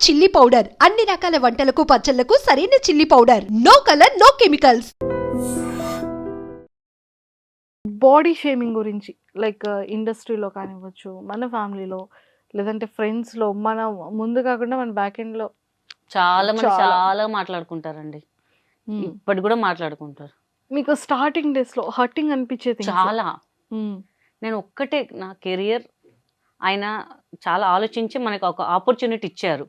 Chilli powder. అన్ని రకాల వంటలకు పచ్చళ్ళకు సరైన chilli powder. No colour no chemicals body shaming గురించి లైక్ ఇండస్ట్రీలో కానివ్వచ్చు మన ఫ్యామిలీలో లేదంటే ఫ్రెండ్స్లో మన ముందు కాకుండా మన బ్యాక్ ఎండ్లో చాలా మంది చాలా. చాలా మాట్లాడుకుంటారండి. ఇప్పటి కూడా మాట్లాడుకుంటారు. మీకు స్టార్టింగ్ డేస్లో హర్టింగ్ అనిపించేది చాలా. నేను ఒక్కటే నా కెరియర్ ఆయన చాలా ఆలోచించి మనకు ఒక ఆపర్చునిటీ ఇచ్చారు.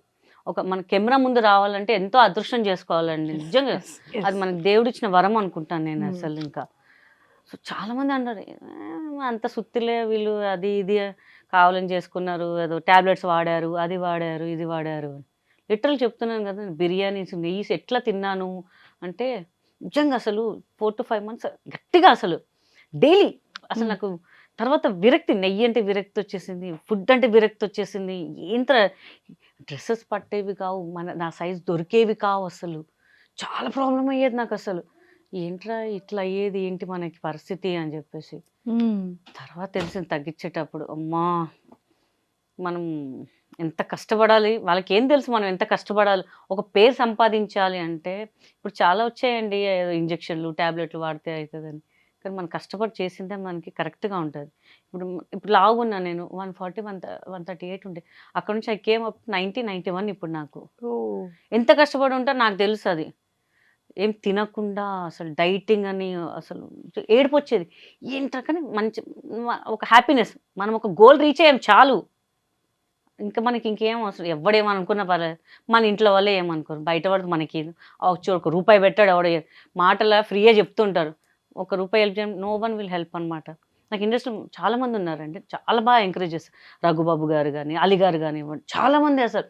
ఒక మన కెమెరా ముందు రావాలంటే ఎంతో అదృష్టం చేసుకోవాలండి నిజంగా అది మనకు దేవుడు ఇచ్చిన వరం అనుకుంటాను నేను Hmm. అసలు ఇంకా సో చాలా మంది అన్నారు "ఏ, అంత సుత్తిలే వీళ్ళు అది ఇది కావాలని చేసుకున్నారు ఏదో టాబ్లెట్స్ వాడారు అది వాడారు ఇది వాడారు అని లిటరల్ చెప్తున్నాను కదా బిర్యానీస్ నెయ్యి ఎట్లా తిన్నాను అంటే నిజంగా అసలు ఫోర్ టు ఫైవ్ మంత్స్ గట్టిగా అసలు డైలీ అసలు Hmm. నాకు తర్వాత విరక్తి నెయ్యి అంటే విరక్తి వచ్చేసింది ఫుడ్ అంటే విరక్తి వచ్చేసింది ఏంత డ్రెస్సెస్ పట్టేవి కావు మన నా సైజ్ దొరికేవి కావు అసలు. చాలా ప్రాబ్లం అయ్యేది నాకు అసలు. ఏంట్రా ఇట్లా అయ్యేది ఏంటి మనకి పరిస్థితి అని చెప్పేసి. తర్వాత తెలిసింది తగ్గించేటప్పుడు అమ్మా మనం ఎంత కష్టపడాలి వాళ్ళకి ఏం తెలుసు మనం ఎంత కష్టపడాలి ఒక పేరు సంపాదించాలి అంటే ఇప్పుడు చాలా వచ్చాయండి ఇంజక్షన్లు ట్యాబ్లెట్లు వాడితే అవుతుందని కానీ మనం కష్టపడి చేసిందే మనకి కరెక్ట్గా ఉంటుంది. ఇప్పుడు ఇప్పుడు లావున్నా నేను one forty one one thirty eight ఉండే. అక్కడ నుంచి I came up ninety ninety one ఇప్పుడు నాకు. ఎంత కష్టపడి ఉంటా నాకు తెలుసు అది. ఏం తినకుండా అసలు డైటింగ్ అని అసలు ఏడుపు వచ్చేది ఏంటో కానీ మంచి ఒక హ్యాపీనెస్. మనం ఒక గోల్ రీచ్ అయ్యాం చాలు. ఇంకా మనకి ఇంకేం అవసరం? ఎవడేమనుకున్నా పర్లేదు. మన ఇంట్లో వాళ్ళే ఏమనుకోరు? బయట పడితే మనకి ఒక రూపాయి పెట్టాడు ఎవడ మాటలా ఫ్రీగా చెప్తుంటారు. ఒక రూపాయి హెల్ప్ చేయడం నో వన్ విల్ హెల్ప్ అనమాట నాకు ఇండస్ట్రీ చాలామంది ఉన్నారండి. చాలా బాగా ఎంకరేజ్ చేస్తారు రఘుబాబు గారు కానీ అలీ గారు కానివ్వండి చాలామంది అసలు.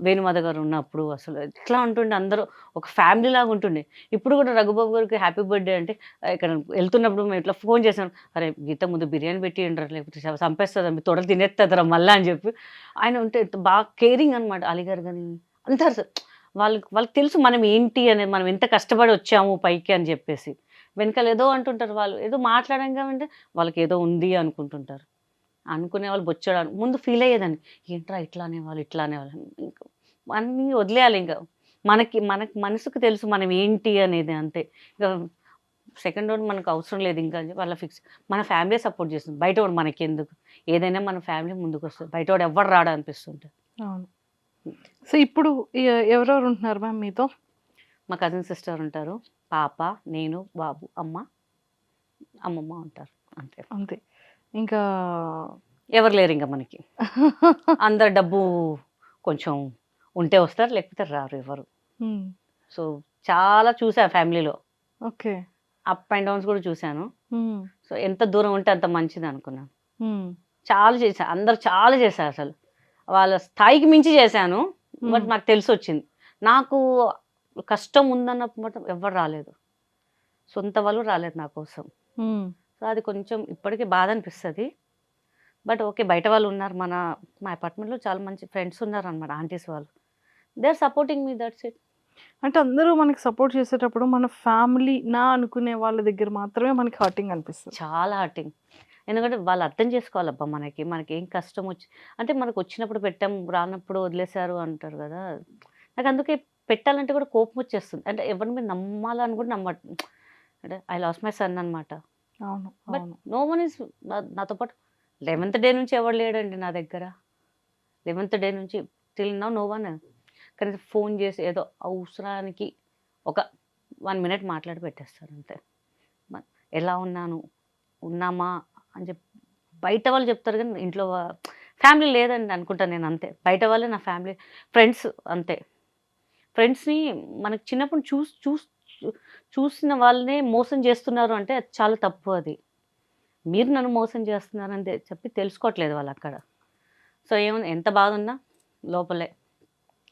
వేణుమాధ గారు ఉన్నప్పుడు అసలు ఎట్లా ఉంటుండే అందరూ ఒక ఫ్యామిలీ లాగా ఉంటుండే. ఇప్పుడు కూడా రఘుబాబు గారికి హ్యాపీ బర్త్డే అంటే ఇక్కడ వెళ్తున్నప్పుడు మేము ఇట్లా ఫోన్ చేశాను. అరే గీత ముందు బిర్యానీ పెట్టి ఉండరు లేకపోతే చ- చంపేస్తుందా మీ తొడలు తినేస్తుందిరా మళ్ళా అని చెప్పి. ఆయన ఉంటే బాగా కేరింగ్ అనమాట అలీ గారు కానీ అంటారు సార్ వాళ్ళకి వాళ్ళకి తెలుసు మనం ఏంటి అనేది మనం ఎంత కష్టపడి వచ్చాము పైకి అని చెప్పేసి. వెనకాల ఏదో అంటుంటారు వాళ్ళు. ఏదో మాట్లాడంగా అంటే వాళ్ళకి ఏదో ఉంది అనుకుంటుంటారు. అనుకునే వాళ్ళు బొచ్చడాను ముందు ఫీల్ అయ్యేదాన్ని. ఏంట్రా ఇట్లా అనేవాళ్ళు ఇట్లా అనేవాళ్ళు ఇంకా అన్నీ వదిలేయాలి ఇంకా. మనకి మనకి మనసుకు తెలుసు మనం ఏంటి అనేది అంతే. ఇంకా సెకండ్ రోడ్ మనకు అవసరం లేదు ఇంకా వాళ్ళ ఫిక్స్ మన ఫ్యామిలీ సపోర్ట్ చేస్తుంది. బయట వాడు మనకి ఎందుకు ఏదైనా మన ఫ్యామిలీ ముందుకు వస్తుంది. బయట వాడు ఎవరు రాడా అనిపిస్తుంటుంది అవును. సో ఇప్పుడు ఎవరెవరు ఉంటున్నారు మ్యామ్ మీతో? మా కజిన్ సిస్టర్ ఉంటారు. పాప నేను బాబు అమ్మ అమ్మమ్మ ఉంటారు. అంతే. అంతే. ఇంకా ఎవరు లేరు ఇంకా మనకి. అందరు డబ్బు కొంచెం ఉంటే వస్తారు లేకపోతే రారు ఎవరు. సో చాలా చూసా ఫ్యామిలీలో. ఓకే. అప్ అండ్ డౌన్స్ కూడా చూశాను. సో ఎంత దూరం ఉంటే అంత మంచిది అనుకున్నాను చాలా చేశాను అందరు చాలా చేశారు అసలు. వాళ్ళ స్థాయికి మించి చేశాను బట్ నాకు తెలిసి వచ్చింది నాకు కష్టం ఉందన్నప్పుడు మాత్రం ఎవరు రాలేదు. సొంత వాళ్ళు రాలేదు నా కోసం. సో అది కొంచెం ఇప్పటికీ బాధ అనిపిస్తుంది. బట్ ఓకే బయట వాళ్ళు ఉన్నారు. మన మా అపార్ట్మెంట్లో చాలా మంచి ఫ్రెండ్స్ ఉన్నారు అనమాట ఆంటీస్ వాళ్ళు. They are supporting me that's it. అంటే అందరూ మనకి సపోర్ట్ చేసేటప్పుడు మన ఫ్యామిలీ నా అనుకునే వాళ్ళ దగ్గర మాత్రమే మనకి హర్టింగ్ అనిపిస్తుంది. చాలా హర్టింగ్ ఎందుకంటే వాళ్ళు అర్థం చేసుకోవాలబ్బా మనకి మనకి ఏం కష్టం వచ్చి అంటే మనకు వచ్చినప్పుడు పెట్టాం రానప్పుడు వదిలేశారు అంటారు కదా. నాకు అందుకే పెట్టాలంటే కూడా కోపం వచ్చేస్తుంది. అంటే ఎవరి మీద నమ్మాలని కూడా నమ్మ అంటే ఐ లాస్ మై సన్ అనమాట అవును బట్ నో వన్ ఇస్ నాతో పాటు లెవెన్త్ డే నుంచి ఎవరు లేడండి నా దగ్గర. లెవెన్త్ డే నుంచి టిల్ నా నో వన్. కానీ ఫోన్ చేసి ఏదో అవసరానికి ఒక వన్ మినిట్ మాట్లాడి పెట్టేస్తారు అంతే. ఎలా ఉన్నాను? ఉన్నామా? అని చెప్పి బయట వాళ్ళు చెప్తారు కానీ ఇంట్లో ఫ్యామిలీ లేదండి అనుకుంటాను నేను అంతే. బయట వాళ్ళే నా ఫ్యామిలీ ఫ్రెండ్స్ అంతే. ఫ్రెండ్స్ని మనకు చిన్నప్పుడు చూసి చూసి చూసిన వాళ్ళనే మోసం చేస్తున్నారు అంటే అది చాలా తప్పు అది. మీరు నన్ను మోసం చేస్తున్నారని చెప్పి తెలుసుకోవట్లేదు వాళ్ళు అక్కడ. సో ఏమన్నా ఎంత బాధ ఉన్నా లోపలే.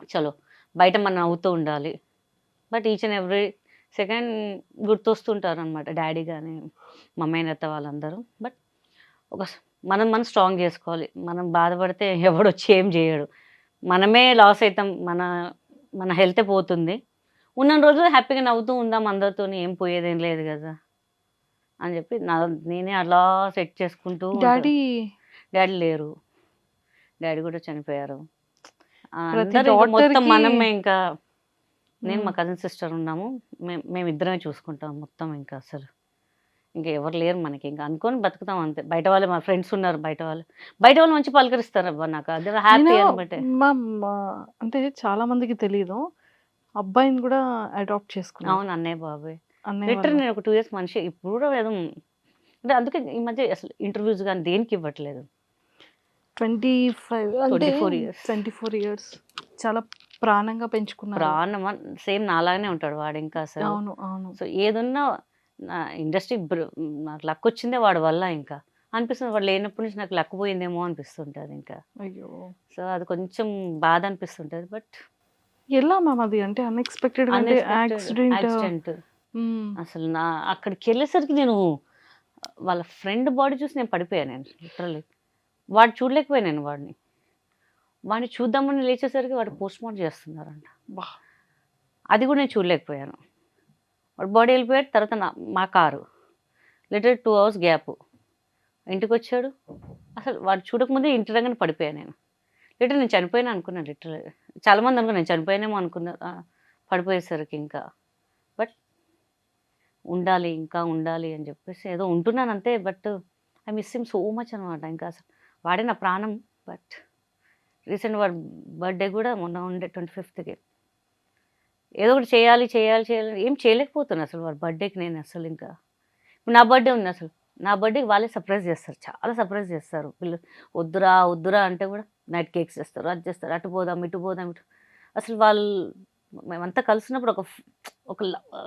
చలో బయట మనం అవుతూ ఉండాలి. But each and every second గుర్తొస్తుంటారు అనమాట డాడీ కానీ మమ్మీ అత్త వాళ్ళందరూ. బట్ ఒక మనం మనం స్ట్రాంగ్ చేసుకోవాలి. మనం బాధపడితే ఎవడు వచ్చి ఏం చేయడు. మనమే లాస్ అవుతాం మన మన హెల్తే పోతుంది. ఉన్న రోజులు హ్యాపీగా నవ్వుతూ ఉందాం అందరితో ఏం పోయేదేం లేదు కదా అని చెప్పి నా నేనే అలా సెట్ చేసుకుంటూ. డాడీ డాడీ లేరు. డాడీ కూడా చనిపోయారు. మొత్తం మనమే ఇంకా నేను మా. కజిన్ సిస్టర్ ఉన్నాము. మేము మేమిద్దరమే చూసుకుంటాం మొత్తం ఇంకా అసలు. ఇంకా ఎవరు లేరు మనకి. ఇంకా అనుకొని బతుకుతాం అంతే. బయట వాళ్ళు మా ఫ్రెండ్స్ ఉన్నారు బయట వాళ్ళు. బయట వాళ్ళు మంచి పలకరిస్తారు అబ్బా నాకు. అది హ్యాపీ అనమాట అంటే చాలా మందికి తెలియదు అబ్బాయిని కూడా అడాప్ట్ చేసుకున్నాను అవును అన్నయ్య బాబాయ్. లిటర్ వాళ్ళు. నేను ఒక టూ ఇయర్స్ మనిషి. ఇప్పుడు కూడా ఏదో అంటే అందుకే ఈ మధ్య అసలు ఇంటర్వ్యూస్ కానీ దేనికి ఇవ్వట్లేదు. ట్వంటీ ఫైవ్ అంటే 24 years. Twenty four years. చాలా ప్రాణంగా పెంచుకున్నారు. ప్రాణం. సేమ్ నాలాగానే ఉంటాడు వాడు ఇంకా అసలు. అవును అవును. సో ఏదున్నా నా ఇండస్ట్రీ నాకు లక్ వచ్చిందే వాడి వల్ల ఇంకా. అనిపిస్తుంది వాడు లేనప్పటి నుంచి నాకు లక్ పోయిందేమో అనిపిస్తుంటుంది ఇంకా. అయ్యో. సో అది కొంచెం బాధ అనిపిస్తుంటుంది బట్ ఎలా మ్యామ్ అది? అంటే అన్ఎక్స్పెక్టెడ్ యాక్సిడెంట్ అసలు నా అక్కడికి వెళ్ళేసరికి నేను వాళ్ళ ఫ్రెండ్ బాడీ చూసి నేను పడిపోయాను నేను లిటరలీ వాడు చూడలేకపోయాను వాడిని. వాడిని చూద్దామని లేచేసరికి వాడు పోస్ట్ మార్టం చేస్తున్నారంట అది కూడా నేను చూడలేకపోయాను. వాడు బాడీ వెళ్ళిపోయాడు తర్వాత నా మా car. Litter two hours gap ఇంటికి వచ్చాడు అసలు వాడు చూడకముందే ఇంటి దగ్గర పడిపోయాను నేను. లిటర్ నేను చనిపోయినా అనుకున్నాను లిటర్ చాలామంది అనుకున్నాను నేను చనిపోయానేమో అనుకున్నా పడిపోయేసరికి ఇంకా. బట్ ఉండాలి ఇంకా ఉండాలి అని చెప్పేసి ఏదో ఉంటున్నాను అంతే. But I miss him so much అనమాట ఇంకా అసలు వాడే నా ప్రాణం. బట్ రీసెంట్ వాడు బర్త్డే కూడా మొన్న ఉండే ట్వంటీ ఫిఫ్త్కి ఏదో ఒకటి చేయాలి చేయాలి చేయాలి. ఏం చేయలేకపోతున్నా అసలు వాళ్ళ బర్త్డేకి నేను అసలు ఇంకా. నా బర్త్డే ఉంది అసలు. నా బర్త్డేకి వాళ్ళే సర్ప్రైజ్ చేస్తారు. చాలా సర్ప్రైజ్ చేస్తారు. పిల్లలు వద్దురా వద్దురా అంటే కూడా నైట్ కేక్స్ చేస్తారు అది చేస్తారు. అటు పోదాం ఇటు పోదాం ఇటు. అసలు వాళ్ళు మేమంతా కలిసినప్పుడు ఒక ఒక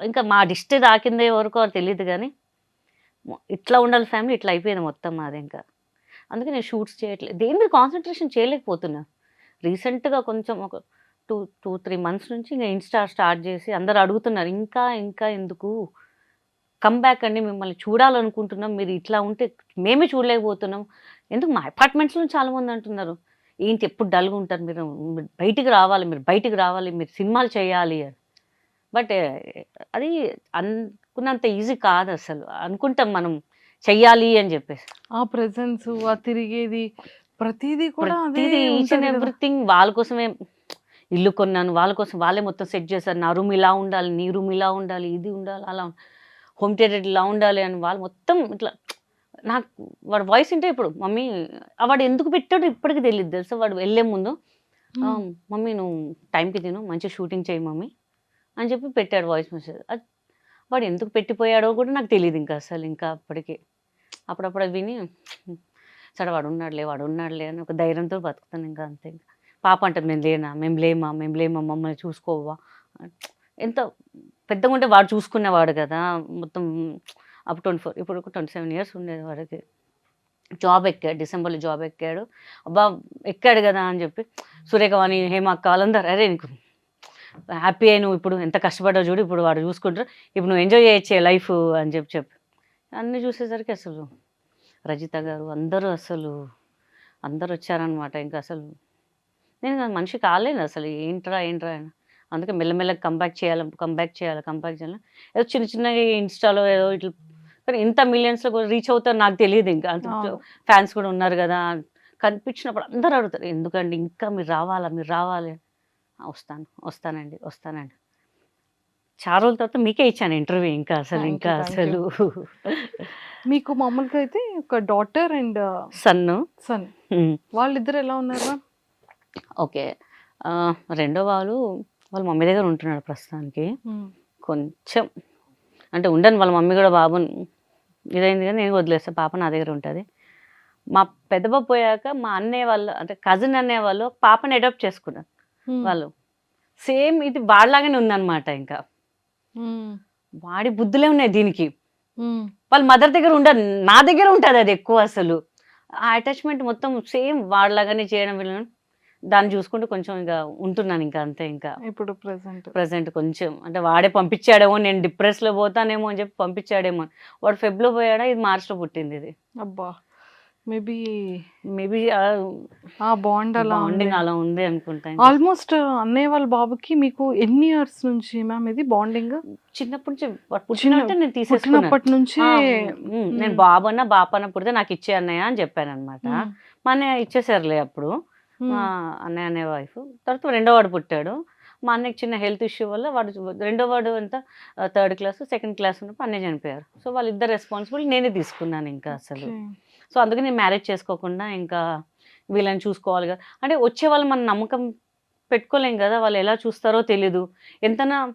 ఇంకా మా డిస్టే రాకిందే వరకు తెలియదు కానీ ఇట్లా ఉండాలి ఫ్యామిలీ ఇట్లా అయిపోయింది మొత్తం మాది ఇంకా. అందుకే నేను షూట్స్ చేయట్లేదు దేని మీద కాన్సన్ట్రేషన్ చేయలేకపోతున్నా. రీసెంట్గా కొంచెం ఒక టూ టూ త్రీ మంత్స్ నుంచి ఇంకా ఇన్స్టా స్టార్ట్ చేసి అందరు అడుగుతున్నారు ఇంకా ఇంకా ఎందుకు? బ్యాక్ అండి మిమ్మల్ని చూడాలనుకుంటున్నాం మీరు ఇట్లా ఉంటే మేమే చూడలేకపోతున్నాం. ఎందుకు? మా అపార్ట్మెంట్స్లో చాలామంది అంటున్నారు ఏంటి ఎప్పుడు డల్గా ఉంటారు? మీరు బయటికి రావాలి మీరు బయటికి రావాలి మీరు సినిమాలు చేయాలి అని. బట్ అది అనుకున్నంత ఈజీ కాదు అసలు అనుకుంటాం మనం చెయ్యాలి అని చెప్పేసి. ఆ ప్రెసెన్స్ ఆ తిరిగేది ప్రతిదీ కూడా ప్రతిదీ. ఎవ్రీథింగ్ వాళ్ళ కోసమే. ఇల్లు కొన్నాను వాళ్ళ కోసం వాళ్ళే మొత్తం సెట్ చేశారు. నా రూమ్ ఇలా ఉండాలి నీ రూమ్ ఇలా ఉండాలి ఇది ఉండాలి అలా హోమ్ థియేటర్ ఇలా ఉండాలి అని వాళ్ళు మొత్తం ఇట్లా నాకు వాడు వాయిస్ వింటే ఇప్పుడు మమ్మీ వాడు ఎందుకు పెట్టాడు ఇప్పటికి తెలియదు తెలుసా? వాడు వెళ్ళే ముందు "ఆ, మ్మ్. మమ్మీ నువ్వు టైంకి తిను మంచి షూటింగ్ చేయి మమ్మీ అని చెప్పి పెట్టాడు వాయిస్ మెసేజ్. వాడు ఎందుకు పెట్టిపోయాడో కూడా నాకు తెలియదు ఇంకా అసలు ఇంకా అప్పటికి. అప్పుడప్పుడు విని సరే వాడు ఉన్నాడులే వాడు ఉన్నాడులే అని ఒక ధైర్యంతో బతుకుతాను ఇంకా అంతే ఇంకా. పాప అంటుంది మేము లేనా? మేము లేమా? మేము లేమా? మమ్మల్ని చూసుకోవా? ఎంత పెద్దగా ఉంటే వాడు చూసుకునేవాడు కదా. మొత్తం అప్ ట్వంటీ ఫోర్ ఇప్పుడు ట్వంటీ సెవెన్ ఇయర్స్ ఉండేది వాడికి. జాబ్ ఎక్కాడు డిసెంబర్లో జాబ్ ఎక్కాడు. అబ్బా ఎక్కాడు కదా అని చెప్పి సూర్యకవాణి హేమక్క వాళ్ళందరూ అరే నీకు హ్యాపీ అయి నువ్వు ఇప్పుడు ఎంత కష్టపడ్డావు చూడు ఇప్పుడు వాడు చూసుకుంటారు. ఇప్పుడు నువ్వు ఎంజాయ్ చేయొచ్చే లైఫ్ అని చెప్పి చెప్పి. అన్నీ చూసేసరికి అసలు రజిత గారు అందరూ అసలు అందరూ వచ్చారనమాట ఇంకా అసలు నేను ఇంకా మనిషి కాలేను అసలు. ఏంట్రా ఏంట్రా అని. అందుకే మెల్లమెల్లగా కంబ్యాక్ చేయాలి కంబ్యాక్ చేయాలి కంబ్యాక్ చేయాలి. ఏదో చిన్న చిన్నగా ఇన్స్టాలో ఏదో ఇట్లా కానీ ఇంత మిలియన్స్లో కూడా రీచ్ అవుతారు నాకు తెలియదు ఇంకా. అంత. ఫ్యాన్స్ కూడా ఉన్నారు కదా. కనిపించినప్పుడు అందరూ అడుగుతారు ఎందుకండి ఇంకా మీరు రావాలా మీరు రావాలి "ఆ, వస్తాను వస్తానండి వస్తానండి. చాలా రోజుల తర్వాత మీకే ఇచ్చాను ఇంటర్వ్యూ ఇంకా అసలు ఇంకా అసలు. మీకు మామూలుగా అయితే ఒక డాటర్ అండ్ సన్ను సన్ వాళ్ళిద్దరు ఎలా ఉన్నారు ఓకే. రెండో వాళ్ళు వాళ్ళ మమ్మీ దగ్గర ఉంటున్నాడు ప్రస్తుతానికి. కొంచెం అంటే ఉండను వాళ్ళ మమ్మీ కూడా బాబుని ఇదైంది కానీ నేను వదిలేస్తా పాప నా దగ్గర ఉంటుంది. మా పెద్ద బాబు పోయాక మా అన్నయ్య వాళ్ళు అంటే కజిన్ అన్నయ్య వాళ్ళు పాపని అడాప్ట్ చేసుకున్నారు. వాళ్ళు. సేమ్ ఇది వాళ్ళలాగానే ఉందన్నమాట ఇంకా. వాడి బుద్ధులే ఉన్నాయి దీనికి. వాళ్ళ మదర్ దగ్గర ఉండదు నా దగ్గర ఉంటుంది అది ఎక్కువ అసలు. ఆ అటాచ్మెంట్ మొత్తం సేమ్ వాళ్ళలాగానే చేయడం వీళ్ళని దాన్ని చూసుకుంటూ కొంచెం ఇంకా ఉంటున్నాను ఇంకా అంతే ఇంకా. ఇప్పుడు ప్రెసెంట్. ప్రజెంట్ కొంచెం. అంటే వాడే పంపించాడేమో నేను డిప్రెస్లో పోతానేమో అని చెప్పి పంపించాడేమో. వాడు ఫెబ్లో పోయాడా? ఇది మార్చ్లో పుట్టింది ఇది. అబ్బా! మేబీ మేబీ ఆ బాండ్ అలా బాండింగ్ అలా ఉంది అనుకుంటా. ఆల్మోస్ట్ అన్నయ్య వాళ్ళ బాబుకి మీకు ఎన్ని ఇయర్స్ నుంచి మ్యామ్ ఇది బాండింగ్? చిన్నప్పటి నుంచి పుట్టినట్టే నేను తీసేసుకున్నాను. పుట్టినప్పటి నుంచి నేను బాబన్న బాపన్న పుడితే నాకు ఇచ్చే అన్నయ్య అని చెప్పాను అనమాట మా అన్నయ్య ఇచ్చేసారులే అప్పుడు. మా అన్నయ్య అనే వైఫ్. తర్వాత రెండో వాడు పుట్టాడు. మా అన్నయ్యకి చిన్న హెల్త్ ఇష్యూ వల్ల వాడు రెండో వాడు అంతా థర్డ్ క్లాస్ సెకండ్ క్లాస్ ఉన్నప్పుడు అన్నయ్య చనిపోయారు. సో వాళ్ళిద్దరు రెస్పాన్సిబుల్ నేనే తీసుకున్నాను ఇంకా అసలు. సో అందుకే నేను మ్యారేజ్ చేసుకోకుండా ఇంకా వీళ్ళని చూసుకోవాలి కదా. అంటే వచ్చే వాళ్ళు మన నమ్మకం పెట్టుకోలేం కదా. వాళ్ళు ఎలా చూస్తారో తెలీదు. ఎంతనా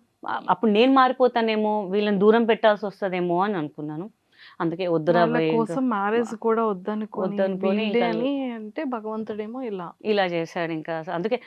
అప్పుడు నేను మారిపోతానేమో వీళ్ళని దూరం పెట్టాల్సి వస్తుందేమో అని అనుకున్నాను. అందుకే వద్దురా కోసం మ్యారేజ్ కూడా వద్దనుకొని అంటే భగవంతుడేమో ఇలా. ఇలా చేశాడు ఇంకా. అందుకే